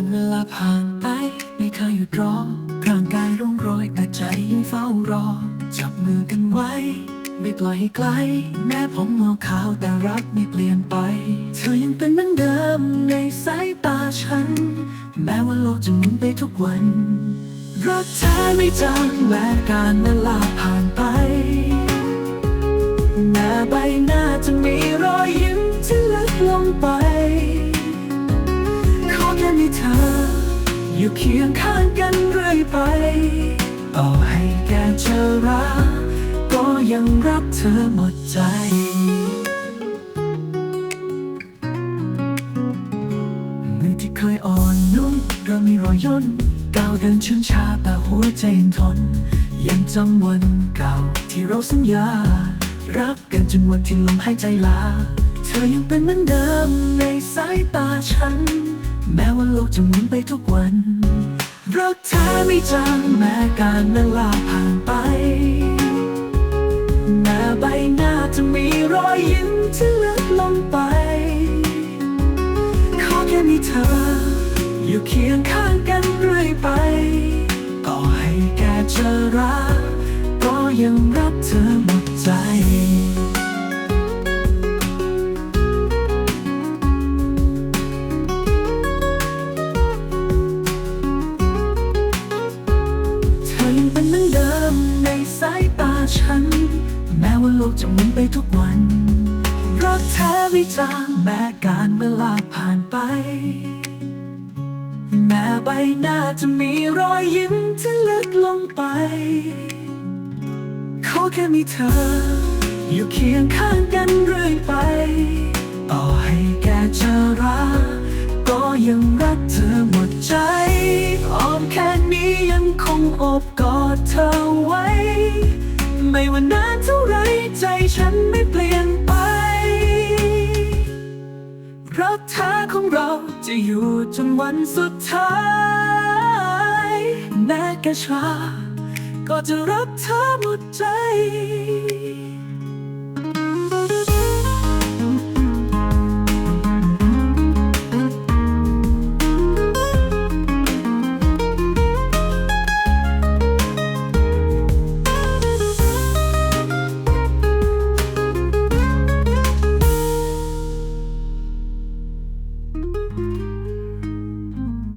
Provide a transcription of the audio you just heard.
วันเวลาผ่านไปไม่เคยหยุดรอร่างกายร่วงโรยแต่ใจยังเฝ้ารอ จับมือกันไว้ ไม่ปล่อยให้ไกล แม้ผมมองขาวแต่รักไม่เปลี่ยนไป เธอยังเป็นเหมือนเดิมในสายตาฉัน แม้ว่าโลกจะหมุนไปทุกวัน รักแท้ไม่จางแม้การเวลาผ่านไปหน้าใบหน้าจะมีรอยยิ้มที่ลึกลงไป อยู่เคียงข้างกันเรื่อยไป ต่อให้แกเจอรักก็ยังรักเธอหมดใจมือที่เคยอ่อนนุ่มเริ่มมีรอยย่นก้าวเดินช้าช้าแต่หัวใจยังทน ยังจำวันเก่าที่เราสัญญา รักกันจนวันที่ลมหายใจลา เธอยังเป็นเหมือนเดิมในสายตาฉัน แม้ว่าโลกจะหมุนไปทุกวัน รักเธอไม่จางแม้การเวลาผ่านไปหน้าใบหน้าจะมีรอยยิ้มที่ลึกลงไป ขอแค่มีเธอ อยู่เคียงข้างกันเรื่อยไป ต่อให้แกเจอรักก็ยังรัก ฉัน แม้ว่าโลกจะหมุนไปทุกวันรักแท้ไม่จางแม้การเวลาผ่านไป แม้ใบหน้าจะมีรอยยิ้มที่ลึกลงไป ขอแค่มีเธอ อยู่เคียงข้างกันเรื่อยไป ต่อให้แกจอรักก็ยังรักเธอหมดใจอ้อมแค่นี้ยังคงอบกอดเธอไว้ ไม่ว่านานเท่าไรใจฉันไม่เปลี่ยนไป รักเธอของเราจะอยู่จนวันสุดท้ายแม้แกช้าก็จะรักเธอหมดใจ